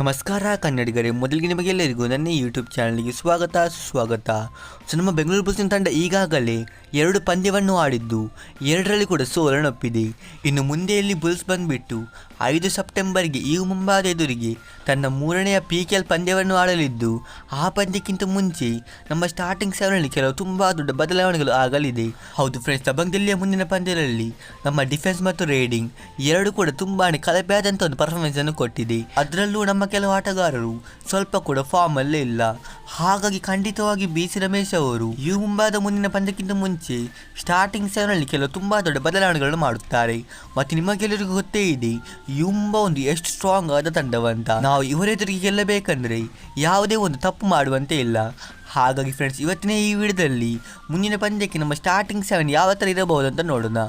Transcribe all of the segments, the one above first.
ನಮಸ್ಕಾರ ಕನ್ನಡಿಗರೇ, ಮೊದಲಿಗೆ ನಿಮಗೆಲ್ಲರಿಗೂ ನನ್ನ ಯೂಟ್ಯೂಬ್ ಚಾನಲ್ಗೆ ಸ್ವಾಗತ, ಸುಸ್ವಾಗತ. ಸೊ, ನಮ್ಮ ಬೆಂಗಳೂರು ಬುಲ್ಸಿನ ತಂಡ ಈಗಾಗಲೇ ಎರಡು ಪಂದ್ಯವನ್ನು ಆಡಿದ್ದು, ಎರಡರಲ್ಲಿ ಕೂಡ ಸೋಲನ್ನೊಪ್ಪಿದೆ ಇನ್ನು ಮುಂದೆಯಲ್ಲಿ ಬುಲ್ಸ್ ಬಂದುಬಿಟ್ಟು ಐದು ಸೆಪ್ಟೆಂಬರ್ಗೆ ಈ ಮುಂಬಾದ ಎದುರಿಗೆ ತನ್ನ ಮೂರನೆಯ ಪಿ ಕೆ ಎಲ್ ಪಂದ್ಯವನ್ನು ಆಡಲಿದ್ದು, ಆ ಪಂದ್ಯಕ್ಕಿಂತ ಮುಂಚೆ ನಮ್ಮ ಸ್ಟಾರ್ಟಿಂಗ್ ಸೆವೆನಲ್ಲಿ ಕೆಲವು ತುಂಬ ದೊಡ್ಡ ಬದಲಾವಣೆಗಳು ಆಗಲಿದೆ. ಹೌದು ಫ್ರೆಂಡ್ಸ್ ದಬಂಗ್ ಮುಂದಿನ ಪಂದ್ಯದಲ್ಲಿ ನಮ್ಮ ಡಿಫೆನ್ಸ್ ಮತ್ತು ರೇಡಿಂಗ್ ಎರಡು ಕೂಡ ತುಂಬಾ ಕಳಪೆಯಾದಂಥ ಒಂದು ಪರ್ಫಾರ್ಮೆನ್ಸನ್ನು ಕೊಟ್ಟಿದೆ. ಅದರಲ್ಲೂ ನಮ್ಮ ಕೆಲವು ಆಟಗಾರರು ಸ್ವಲ್ಪ ಕೂಡ ಫಾರ್ಮ್ ಅಲ್ಲೇ ಇಲ್ಲ. ಹಾಗಾಗಿ ಖಂಡಿತವಾಗಿ ಬಿ ಸಿ ರಮೇಶ್ ಅವರು ಯು ಮುಂಬಾದ ಮುಂದಿನ ಪಂದ್ಯಕ್ಕಿಂತ ಮುಂಚೆ ಸ್ಟಾರ್ಟಿಂಗ್ ಸೆವೆನಲ್ಲಿ ಕೆಲವು ತುಂಬಾ ದೊಡ್ಡ ಬದಲಾವಣೆಗಳನ್ನು ಮಾಡುತ್ತಾರೆ. ಮತ್ತು ನಿಮಗೆಲ್ಲರಿಗೂ ಗೊತ್ತೇ ಇದೆ, ಯುಂಬ ಒಂದು ಎಷ್ಟು ಸ್ಟ್ರಾಂಗ್ ಆದ ತಂಡವಂತ. ನಾವು ಇವರೆದುರಿಗೆ ಗೆಲ್ಲಬೇಕಂದ್ರೆ ಯಾವುದೇ ಒಂದು ತಪ್ಪು ಮಾಡುವಂತೆ ಇಲ್ಲ. ಹಾಗಾಗಿ ಫ್ರೆಂಡ್ಸ್ ಇವತ್ತಿನ ಈ ವಿಡಿಯೋದಲ್ಲಿ ಮುಂದಿನ ಪಂದ್ಯಕ್ಕೆ ನಮ್ಮ ಸ್ಟಾರ್ಟಿಂಗ್ ಸೆವೆನ್ ಯಾವ ಥರ ಇರಬಹುದು ಅಂತ ನೋಡೋಣ.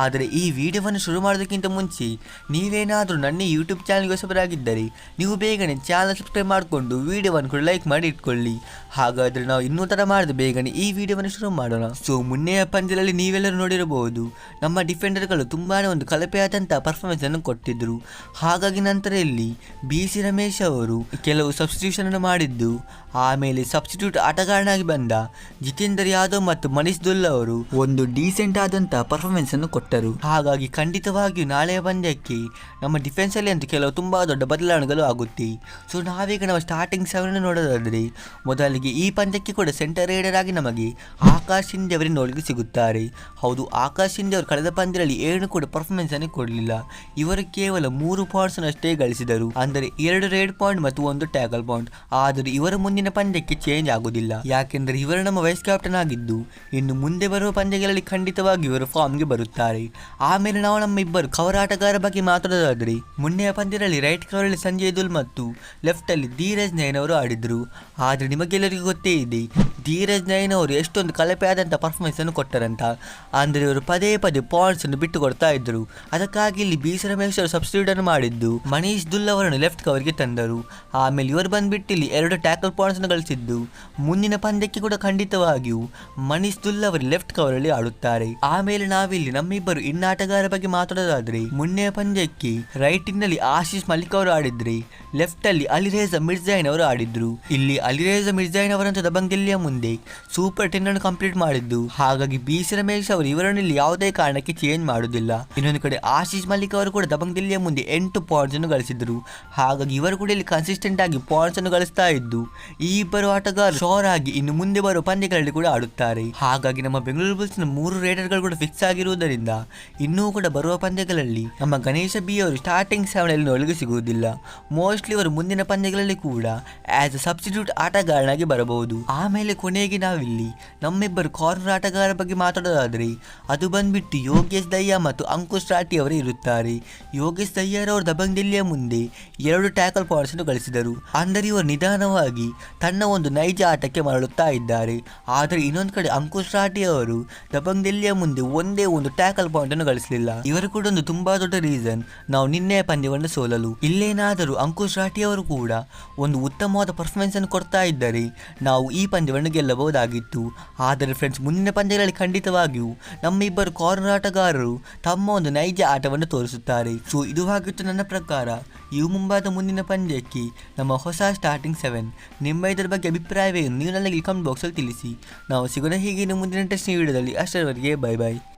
ಆದರೆ ಈ ವಿಡಿಯೋವನ್ನು ಶುರು ಮಾಡೋದಕ್ಕಿಂತ ಮುಂಚೆ ನೀವೇನಾದರೂ ನನ್ನ ಯೂಟ್ಯೂಬ್ ಚಾನಲ್ಗೆ ಹೊಸಬರಾಗಿದ್ದರೆ ನೀವು ಬೇಗನೆ ಚಾನಲ್ ಸಬ್ಸ್ಕ್ರೈಬ್ ಮಾಡಿಕೊಂಡು ವಿಡಿಯೋವನ್ನು ಕೂಡ ಲೈಕ್ ಮಾಡಿ ಇಟ್ಕೊಳ್ಳಿ. ಹಾಗಾದರೆ ನಾವು ಇನ್ನೂ ಥರ ಮಾಡಿದ ಬೇಗನೆ ಈ ವಿಡಿಯೋವನ್ನು ಶುರು ಮಾಡೋಣ. ಸೊ ಮುನ್ನೆಯ ಪಂದ್ಯದಲ್ಲಿ ನೀವೆಲ್ಲರೂ ನೋಡಿರಬಹುದು, ನಮ್ಮ ಡಿಫೆಂಡರ್ಗಳು ತುಂಬಾ ಒಂದು ಕಳಪೆಯಾದಂಥ ಪರ್ಫಾರ್ಮೆನ್ಸನ್ನು ಕೊಟ್ಟಿದ್ದರು ಹಾಗಾಗಿ ನಂತರ ಇಲ್ಲಿ ಬಿ ಸಿ ರಮೇಶ್ ಅವರು ಕೆಲವು ಸಬ್ಸ್ಟಿಟ್ಯೂಷನ್ ಅನ್ನು ಮಾಡಿದ್ದು ಆಮೇಲೆ ಸಬ್ಸ್ಟಿಟ್ಯೂಟ್ ಆಟಗಾರನಾಗಿ ಬಂದ ಜಿತೇಂದ್ರ ಯಾದವ್ ಮತ್ತು ಮನೀಶ್ ದುಲ್ ಅವರು ಒಂದು ಡೀಸೆಂಟ್ ಆದಂತಹ ಪರ್ಫಾರ್ಮೆನ್ಸ್ ಅನ್ನು ಕೊಟ್ಟರು. ಹಾಗಾಗಿ ಖಂಡಿತವಾಗಿಯೂ ನಾಳೆಯ ಪಂದ್ಯಕ್ಕೆ ನಮ್ಮ ಡಿಫೆನ್ಸ್ ಅಲ್ಲಿ ಅಂತೂ ಕೆಲವು ತುಂಬಾ ದೊಡ್ಡ ಬದಲಾವಣೆಗಳು ಆಗುತ್ತೆ. ಸೊ ನಾವೀಗ ನಾವು ಸ್ಟಾರ್ಟಿಂಗ್ ಸೆವೆನ್ ನೋಡೋದಾದ್ರೆ ಮೊದಲಿಗೆ ಈ ಪಂದ್ಯಕ್ಕೆ ಕೂಡ ಸೆಂಟರ್ ರೈಡರ್ ಆಗಿ ನಮಗೆ ಆಕಾಶ್ ಹಿಂದೆ ನೋಡಲಿಕ್ಕೆ ಸಿಗುತ್ತಾರೆ. ಹೌದು, ಆಕಾಶ್ ಹಿಂದೆ ಅವರು ಕಳೆದ ಪಂದ್ಯದಲ್ಲಿ ಏನು ಕೂಡ ಪರ್ಫಾರ್ಮೆನ್ಸ್ ಅನ್ನು ಕೊಡಲಿಲ್ಲ. ಇವರು ಕೇವಲ ಮೂರು ಪಾಯಿಂಟ್ಸ್ ಅಷ್ಟೇ ಗಳಿಸಿದರು. ಅಂದರೆ ಎರಡು ರೇಡ್ ಪಾಯಿಂಟ್ ಮತ್ತು ಒಂದು ಟ್ಯಾಕಲ್ ಪಾಯಿಂಟ್ ಆದರೆ ಇವರ ಮುಂದಿನ ಪಂದ್ಯಕ್ಕೆ ಚೇಂಜ್ ಆಗುವುದಿಲ್ಲ. ಯಾಕೆಂದರೆ ಇವರು ನಮ್ಮ ವೈಸ್ ಕ್ಯಾಪ್ಟನ್ ಆಗಿದ್ದು, ಇನ್ನು ಮುಂದೆ ಬರುವ ಪಂದ್ಯಗಳಲ್ಲಿ ಖಂಡಿತವಾಗಿ ಇವರು ಫಾರ್ಮ್ಗೆ ಬರುತ್ತಾರೆ. ಆಮೇಲೆ ನಾವು ನಮ್ಮ ಇಬ್ಬರು ಕವರ್ ಆಟಗಾರ ಬಗ್ಗೆ ಮಾತಾಡೋದಾದ್ರೆ, ಮುನ್ನೆಯ ಪಂದ್ಯದಲ್ಲಿ ರೈಟ್ ಕವರಲ್ಲಿ ಸಂಜಯ್ ದುಲ್ ಮತ್ತು ಲೆಫ್ಟ್ ಅಲ್ಲಿ ಧೀರಜ್ ನಯನ್ ಅವರು ಆಡಿದ್ರು. ಆದರೆ ನಿಮಗೆಲ್ಲರಿಗೂ ಗೊತ್ತೇ ಇದೆ, ಧೀರಜ್ ನಯನ್ ಅವರು ಎಷ್ಟೊಂದು ಕಳಪೆಯಾದಂಥ ಪರ್ಫಾರ್ಮೆನ್ಸ್ ಅನ್ನು ಕೊಟ್ಟರಂತ. ಅಂದರೆ ಇವರು ಪದೇ ಪದೇ ಪಾಯಿಂಟ್ಸ್ ಅನ್ನು ಬಿಟ್ಟು ಕೊಡ್ತಾ ಇದ್ರು. ಅದಕ್ಕಾಗಿ ಇಲ್ಲಿ ಬಿ ಸಿ ರಮೇಶ್ ಅವರು ಸಬ್ಸ್ಟಿಟ್ಯೂಟ್ ಅನ್ನು ಮಾಡಿದ್ದು, ಮನೀಶ್ ದುಲ್ ಅವರನ್ನು ಲೆಫ್ಟ್ ಕವರ್ಗೆ ತಂದರು. ಆಮೇಲೆ ಇವರು ಬಂದ್ಬಿಟ್ಟು ಇಲ್ಲಿ ಎರಡು ಟ್ಯಾಕಲ್ ಪಾಯಿಂಟ್ಸ್ ಅನ್ನು ಗಳಿಸಿದ್ದು ಮುಂದಿನ ಪಂದ್ಯಕ್ಕೆ ಕೂಡ ಖಂಡಿತವಾಗಿಯೂ ಮನೀಶ್ ದುಲ್ ಅವರು ಲೆಫ್ಟ್ ಕವರ್ ಅಲ್ಲಿ ಆಡುತ್ತಾರೆ. ಆಮೇಲೆ ನಾವಿಲ್ಲಿ ನಮ್ಮಿಬ್ಬರು ಇನ್ನಾಟಗಾರ ಬಗ್ಗೆ ಮಾತಾಡೋದಾದ್ರೆ ಮುನ್ನೆಯ ಪಂದ್ಯಕ್ಕೆ ರೈಟಿಂಗ್ನಲ್ಲಿ ಆಶೀಶ್ ಮಲಿಕ್ ಅವರು ಆಡಿದ್ರೆ ಲೆಫ್ಟ್ ಅಲ್ಲಿ ಅಲಿರೇಜ ಮಿರ್ಜಾಯಿನ್ ಅವರು ಆಡಿದ್ರು. ಇಲ್ಲಿ ಅಲಿರೇಜ ಮಿರ್ಜಾಯಿನ್ ಅವರಂತ ದಬಂಗೆಲ್ಲಿಯ ಮುಂದೆ ಸೂಪರ್ ಟೆನ್ ಅನ್ನು ಕಂಪ್ಲೀಟ್ ಮಾಡಿದ್ದು. ಹಾಗಾಗಿ ಬಿ ಸಿ ರಮೇಶ್ ಅವರು ಇವರನ್ನು ಇಲ್ಲಿ ಯಾವುದೇ ಕಾರಣಕ್ಕೆ ಚೇಂಜ್ ಮಾಡುವುದಿಲ್ಲ. ಇನ್ನೊಂದು ಕಡೆ ಆಶೀಶ್ ಮಲಿಕ್ ಅವರು ಕೂಡ ದಬಂಗ್ ದಿಲ್ಲಿಯ ಮುಂದೆ ಎಂಟು ಪಾಯಿಂಟ್ಸ್ ಅನ್ನು ಗಳಿಸಿದ್ರು. ಹಾಗಾಗಿ ಇವರು ಕೂಡ ಇಲ್ಲಿ ಕನ್ಸಿಸ್ಟೆಂಟ್ ಆಗಿ ಪಾಯಿಂಟ್ಸ್ ಅನ್ನು ಗಳಿಸ್ತಾ ಇದ್ದು, ಈ ಇಬ್ಬರು ಆಟಗಾರರು ಶೋರ್ ಆಗಿ ಇನ್ನು ಮುಂದೆ ಬರುವ ಪಂದ್ಯಗಳಲ್ಲಿ ಕೂಡ ಆಡುತ್ತಾರೆ. ಹಾಗಾಗಿ ನಮ್ಮ ಬೆಂಗಳೂರು ಬುಲ್ಸ್ನ ಮೂರು ರೇಡರ್ಗಳು ಕೂಡ ಫಿಕ್ಸ್ ಆಗಿರುವುದರಿಂದ ಇನ್ನೂ ಕೂಡ ಬರುವ ಪಂದ್ಯಗಳಲ್ಲಿ ನಮ್ಮ ಗಣೇಶ ಬಿ ಅವರು ಸ್ಟಾರ್ಟಿಂಗ್ ಸೆವೆನ್ ಅಲ್ಲಿ ಒಳಗೆ ಸಿಗುವುದಿಲ್ಲ. ಮೋಸ್ಟ್ಲಿ ಅವರು ಮುಂದಿನ ಪಂದ್ಯಗಳಲ್ಲಿ ಕೂಡ ಆಸ್ ಅ ಸಬ್ಸ್ಟಿಟ್ಯೂಟ್ ಆಟಗಾರನಾಗಿ ಬರಬಹುದು. ಆಮೇಲೆ ಕೊನೆಗೆ ನಾವಿಲ್ಲಿ ನಮ್ಮಿಬ್ಬರು ಕಾರ್ನರ್ ಆಟಗಾರರ ಬಗ್ಗೆ ಮಾತಾಡೋದಾದ್ರೆ ಅದು ಬಂದ್ಬಿಟ್ಟು ಯೋಗೇಶ್ ದಯ್ಯ ಮತ್ತು ಅಂಕುಶ್ ರಾಠಿ ಅವರೇ ಇರುತ್ತಾರೆ. ಯೋಗೇಶ್ ದಯ್ಯರ್ ಅವರು ದಬಂಗ್ ದಿಲ್ಲಿಯ ಮುಂದೆ ಎರಡು ಟ್ಯಾಕಲ್ ಪಾಯಿಂಟ್ಸ್ ಅನ್ನು ಗಳಿಸಿದರು. ಅಂದರೆ ಇವರು ನಿಧಾನವಾಗಿ ತನ್ನ ಒಂದು ನೈಜ ಆಟಕ್ಕೆ ಮರಳುತ್ತಾ ಇದ್ದಾರೆ. ಆದರೆ ಇನ್ನೊಂದು ಕಡೆ ಅಂಕುಶ್ ರಾಠಿ ಅವರು ದಬಂಗ್ ದಿಲ್ಲಿಯ ಮುಂದೆ ಒಂದೇ ಒಂದು ಟ್ಯಾಕಲ್ ಪಾಯಿಂಟ್ ಅನ್ನು ಗಳಿಸಲಿಲ್ಲ. ಇವರು ಕೂಡ ಒಂದು ತುಂಬಾ ದೊಡ್ಡ ರೀಸನ್ ನಾವು ನಿನ್ನೆಯ ಪಂದ್ಯವನ್ನು ಸೋಲಲು. ಇಲ್ಲೇನಾದರೂ ಅಂಕುಶ್ ಅವರು ಕೂಡ ಒಂದು ಉತ್ತಮವಾದ ಪರ್ಫಾರ್ಮೆನ್ಸನ್ನು ಕೊಡ್ತಾ ಇದ್ದರೆ. ನಾವು ಈ ಪಂದ್ಯವನ್ನು ಗೆಲ್ಲಬಹುದಾಗಿತ್ತು. ಆದರೆ ಫ್ರೆಂಡ್ಸ್ ಮುಂದಿನ ಪಂದ್ಯಗಳಲ್ಲಿ ಖಂಡಿತವಾಗಿಯೂ ನಮ್ಮ ಇಬ್ಬರು ಕಾರ್ನರ್ ಆಟಗಾರರು ತಮ್ಮ ಒಂದು ನೈಜ ಆಟವನ್ನು ತೋರಿಸುತ್ತಾರೆ. ಸೊ ಇದು ಆಗಿತ್ತು ನನ್ನ ಪ್ರಕಾರ. ಇವು ಮುಂಬಾದ ಮುಂದಿನ ಪಂದ್ಯಕ್ಕೆ ನಮ್ಮ ಹೊಸ ಸ್ಟಾರ್ಟಿಂಗ್ ಸೆವೆನ್ ನಿಮ್ಮ ಇದರ ಬಗ್ಗೆ ಅಭಿಪ್ರಾಯವೇನು? ನೀವು ನನಗೆ ಕಮೆಂಟ್ ಬಾಕ್ಸಲ್ಲಿ ತಿಳಿಸಿ. ನಾವು ಸಿಗೋಣ ಹೀಗೆ ಮುಂದಿನ ಟೆಸ್ಟ್ ವಿಡಿಯೋದಲ್ಲಿ. ಅಷ್ಟರವರೆಗೆ ಬೈ ಬಾಯ್